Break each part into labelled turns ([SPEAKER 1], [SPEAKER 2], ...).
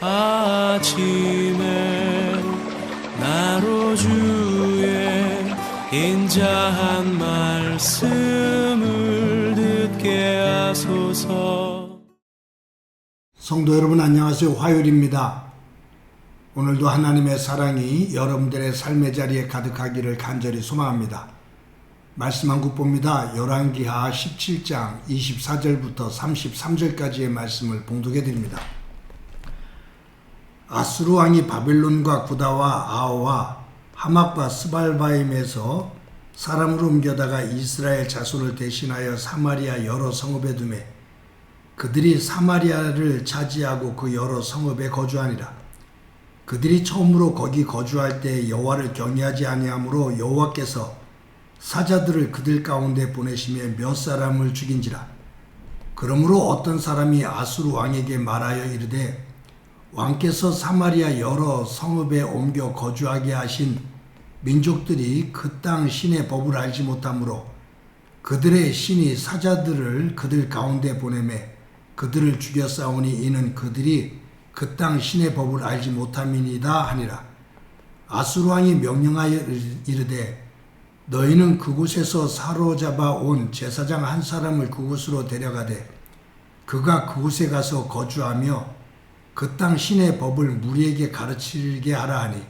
[SPEAKER 1] 아침에 나로 주의 인자한 말씀을 듣게 하소서
[SPEAKER 2] 성도 여러분 안녕하세요. 화요일입니다. 오늘도 하나님의 사랑이 여러분들의 삶의 자리에 가득하기를 간절히 소망합니다. 말씀 한 국 봅니다. 열왕기하 17장 24절부터 33절까지의 말씀을 봉독해 드립니다. 아수르 왕이 바벨론과 구다와 아오와 하막과 스발바임에서 사람을 옮겨다가 이스라엘 자손을 대신하여 사마리아 여러 성읍에 두매 그들이 사마리아를 차지하고 그 여러 성읍에 거주하니라. 그들이 처음으로 거기 거주할 때 여호와를 경외하지 아니하므로 여호와께서 사자들을 그들 가운데 보내시며 몇 사람을 죽인지라. 그러므로 어떤 사람이 아수르 왕에게 말하여 이르되 왕께서 사마리아 여러 성읍에 옮겨 거주하게 하신 민족들이 그 땅 신의 법을 알지 못하므로 그들의 신이 사자들을 그들 가운데 보내매 그들을 죽여 싸우니 이는 그들이 그 땅 신의 법을 알지 못함이니이다 하니라. 아수르 왕이 명령하여 이르되 너희는 그곳에서 사로잡아 온 제사장 한 사람을 그곳으로 데려가되 그가 그곳에 가서 거주하며 그 땅 신의 법을 무리에게 가르치게 하라 하니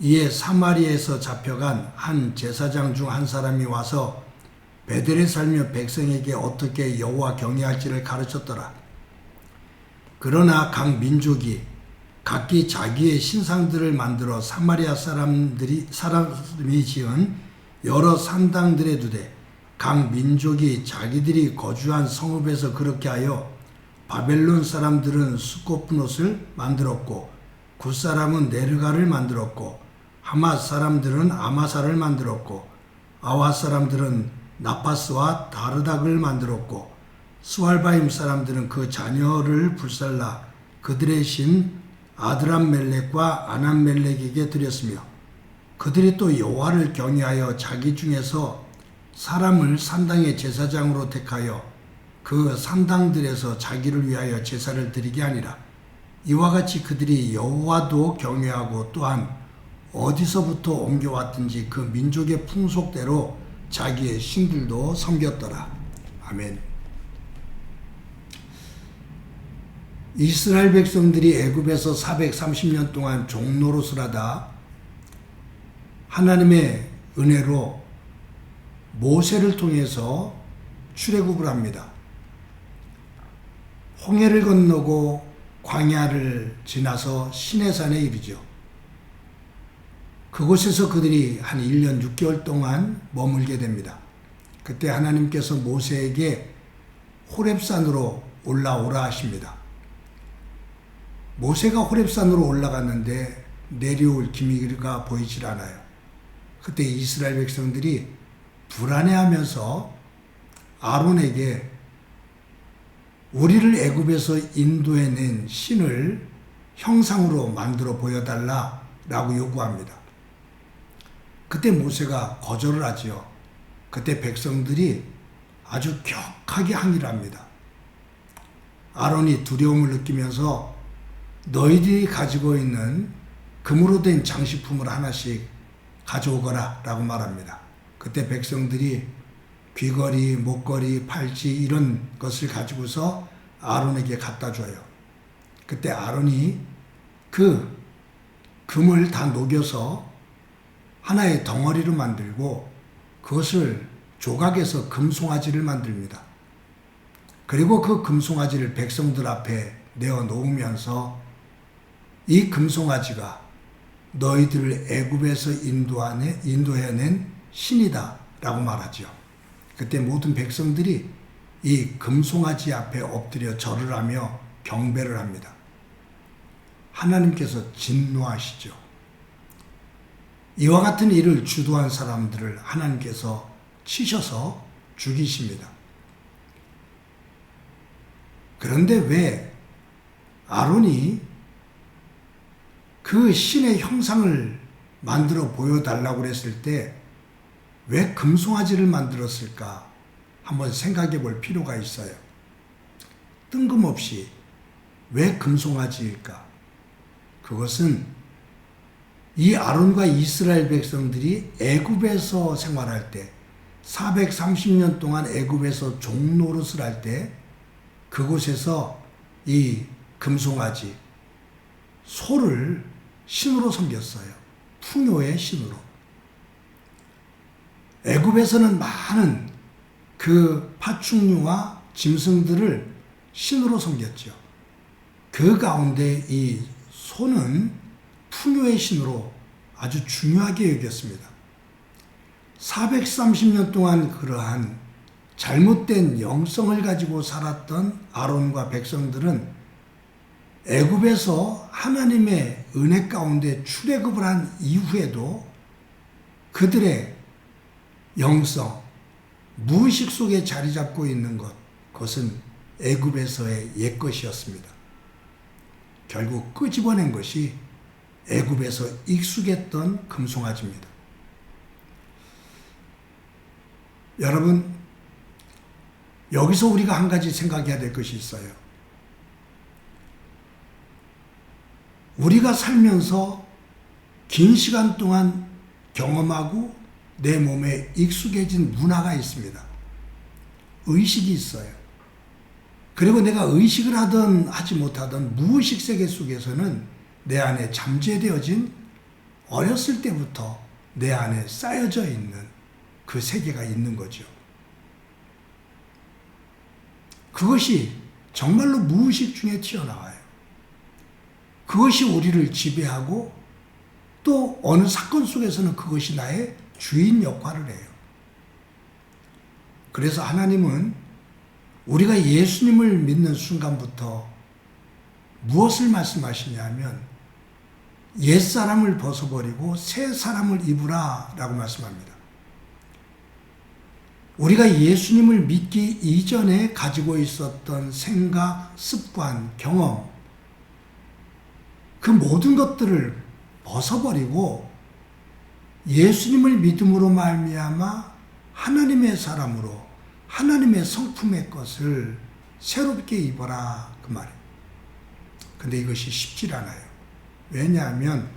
[SPEAKER 2] 이에 사마리에서 잡혀간 한 제사장 중 한 사람이 와서 베델에 살며 백성에게 어떻게 여호와 경외할지를 가르쳤더라. 그러나 각 민족이 각기 자기의 신상들을 만들어 사마리아 사람들이 사람이 지은 여러 산당들에 두되 각 민족이 자기들이 거주한 성읍에서 그렇게 하여 바벨론 사람들은 수코프노스를 만들었고 굿 사람은 네르가를 만들었고 하맛 사람들은 아마사를 만들었고 아와 사람들은 나파스와 다르닥을 만들었고 스왈바임 사람들은 그 자녀를 불살라 그들의 신 아드람멜렉과 아남멜렉에게 드렸으며 그들이 또 여호와를 경외하여 자기 중에서 사람을 산당의 제사장으로 택하여 그 산당들에서 자기를 위하여 제사를 드리게 하니라. 이와 같이 그들이 여호와도 경외하고 또한 어디서부터 옮겨왔든지 그 민족의 풍속대로 자기의 신들도 섬겼더라. 아멘. 이스라엘 백성들이 애굽에서 430년 동안 종노릇을 하다 하나님의 은혜로 모세를 통해서 출애굽을 합니다. 홍해를 건너고 광야를 지나서 시내산에 이르죠. 그곳에서 그들이 한 1년 6개월 동안 머물게 됩니다. 그때 하나님께서 모세에게 호렙산으로 올라오라 하십니다. 모세가 호렙산으로 올라갔는데 내려올 기미가 보이질 않아요. 그때 이스라엘 백성들이 불안해하면서 아론에게 우리를 애굽에서 인도해낸 신을 형상으로 만들어 보여달라 라고 요구합니다. 그때 모세가 거절을 하지요. 그때 백성들이 아주 격하게 항의를 합니다. 아론이 두려움을 느끼면서 너희들이 가지고 있는 금으로 된 장식품을 하나씩 가져오거라 라고 말합니다. 그때 백성들이 귀걸이, 목걸이, 팔찌 이런 것을 가지고서 아론에게 갖다 줘요. 그때 아론이 그 금을 다 녹여서 하나의 덩어리로 만들고 그것을 조각해서 금송아지를 만듭니다. 그리고 그 금송아지를 백성들 앞에 내어 놓으면서 이 금송아지가 너희들을 애굽에서 인도해낸 신이다라고 말하죠. 그때 모든 백성들이 이 금송아지 앞에 엎드려 절을 하며 경배를 합니다. 하나님께서 진노하시죠. 이와 같은 일을 주도한 사람들을 하나님께서 치셔서 죽이십니다. 그런데 왜 아론이 그 신의 형상을 만들어 보여달라고 그랬을 때 왜 금송아지를 만들었을까? 한번 생각해 볼 필요가 있어요. 뜬금없이 왜 금송아지일까? 그것은 이 아론과 이스라엘 백성들이 애굽에서 생활할 때 430년 동안 애굽에서 종노릇을 할 때 그곳에서 이 금송아지 소를 신으로 섬겼어요. 풍요의 신으로. 애굽에서는 많은 그 파충류와 짐승들을 신으로 섬겼죠. 그 가운데 이 소는 풍요의 신으로 아주 중요하게 여겼습니다. 430년 동안 그러한 잘못된 영성을 가지고 살았던 아론과 백성들은 애굽에서 하나님의 은혜 가운데 출애굽을 한 이후에도 그들의 영성, 무의식 속에 자리 잡고 있는 것, 그것은 애굽에서의 옛것이었습니다. 결국 끄집어낸 것이 애굽에서 익숙했던 금송아지입니다. 여러분, 여기서 우리가 한 가지 생각해야 될 것이 있어요. 우리가 살면서 긴 시간 동안 경험하고 내 몸에 익숙해진 문화가 있습니다. 의식이 있어요. 그리고 내가 의식을 하든 하지 못하든 무의식 세계 속에서는 내 안에 잠재되어진 어렸을 때부터 내 안에 쌓여져 있는 그 세계가 있는 거죠. 그것이 정말로 무의식 중에 튀어나와요. 그것이 우리를 지배하고 또 어느 사건 속에서는 그것이 나의 주인 역할을 해요. 그래서 하나님은 우리가 예수님을 믿는 순간부터 무엇을 말씀하시냐면 옛 사람을 벗어버리고 새 사람을 입으라 라고 말씀합니다. 우리가 예수님을 믿기 이전에 가지고 있었던 생각, 습관, 경험, 그 모든 것들을 벗어버리고 예수님을 믿음으로 말미암아 하나님의 사람으로 하나님의 성품의 것을 새롭게 입어라 그 말이에요. 근데 이것이 쉽지 않아요. 왜냐하면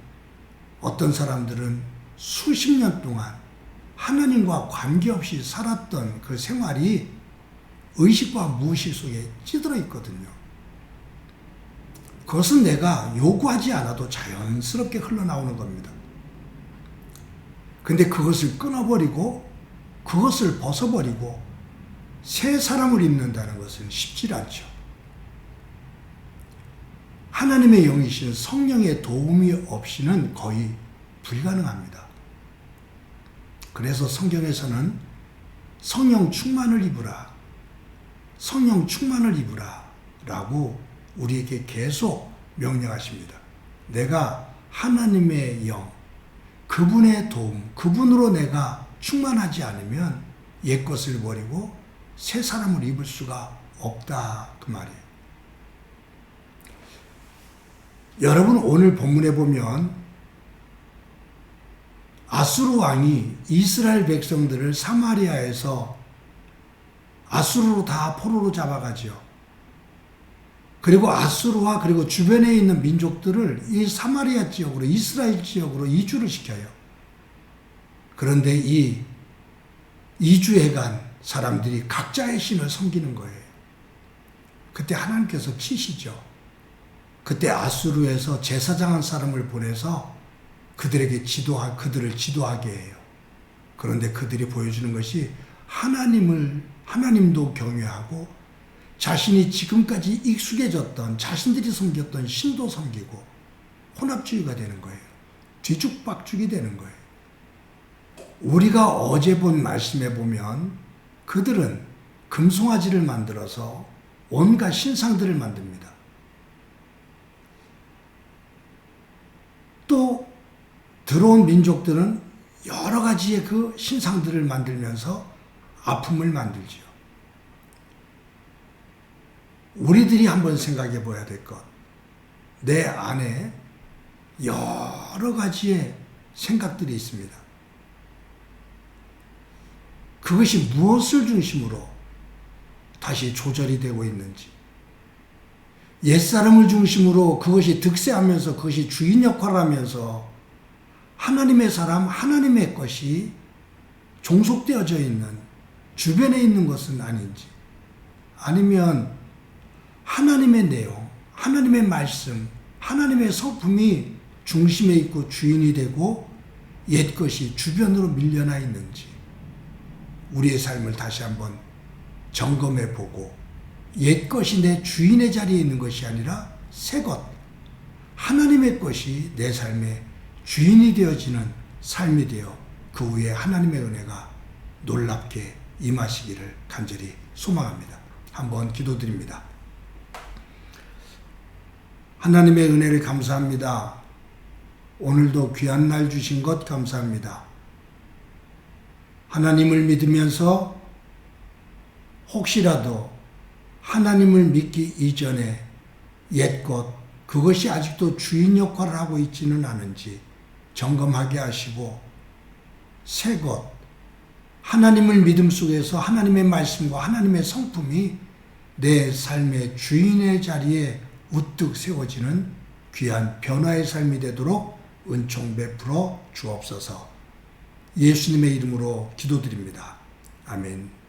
[SPEAKER 2] 어떤 사람들은 수십 년 동안 하나님과 관계없이 살았던 그 생활이 의식과 무의식 속에 찌들어 있거든요. 그것은 내가 요구하지 않아도 자연스럽게 흘러나오는 겁니다. 근데 그것을 끊어버리고 그것을 벗어버리고 새 사람을 입는다는 것은 쉽지 않죠. 하나님의 영이신 성령의 도움이 없이는 거의 불가능합니다. 그래서 성경에서는 성령 충만을 입으라, 성령 충만을 입으라 라고 우리에게 계속 명령하십니다. 내가 하나님의 영, 그분의 도움, 그분으로 내가 충만하지 않으면 옛 것을 버리고 새 사람을 입을 수가 없다 그 말이에요. 여러분 오늘 본문에 보면 아수르 왕이 이스라엘 백성들을 사마리아에서 아수르로 다 포로로 잡아가지요. 그리고 아수르와 그리고 주변에 있는 민족들을 이 사마리아 지역으로 이스라엘 지역으로 이주를 시켜요. 그런데 이 이주해간 사람들이 각자의 신을 섬기는 거예요. 그때 하나님께서 치시죠. 그때 아수르에서 제사장 한 사람을 보내서 그들에게 지도하, 그들을 지도하게 해요. 그런데 그들이 보여주는 것이 하나님을, 하나님도 경외하고 자신이 지금까지 익숙해졌던 자신들이 섬겼던 신도 섬기고 혼합주의가 되는 거예요. 뒤죽박죽이 되는 거예요. 우리가 어제 본 말씀에 보면 그들은 금송아지를 만들어서 온갖 신상들을 만듭니다. 또 들어온 민족들은 여러 가지의 그 신상들을 만들면서 아픔을 만들지요. 우리들이 한번 생각해 봐야 될 것. 내 안에 여러 가지의 생각들이 있습니다. 그것이 무엇을 중심으로 다시 조절이 되고 있는지. 옛사람을 중심으로 그것이 득세하면서 그것이 주인 역할을 하면서 하나님의 사람, 하나님의 것이 종속되어져 있는 주변에 있는 것은 아닌지 아니면 하나님의 내용, 하나님의 말씀, 하나님의 성품이 중심에 있고 주인이 되고 옛 것이 주변으로 밀려나 있는지 우리의 삶을 다시 한번 점검해 보고 옛 것이 내 주인의 자리에 있는 것이 아니라 새 것, 하나님의 것이 내 삶의 주인이 되어지는 삶이 되어 그 후에 하나님의 은혜가 놀랍게 임하시기를 간절히 소망합니다. 한번 기도드립니다. 하나님의 은혜를 감사합니다. 오늘도 귀한 날 주신 것 감사합니다. 하나님을 믿으면서 혹시라도 하나님을 믿기 이전에 옛 것, 그것이 아직도 주인 역할을 하고 있지는 않은지 점검하게 하시고 새 것, 하나님을 믿음 속에서 하나님의 말씀과 하나님의 성품이 내 삶의 주인의 자리에 우뚝 세워지는 귀한 변화의 삶이 되도록 은총 베풀어 주옵소서. 예수님의 이름으로 기도드립니다. 아멘.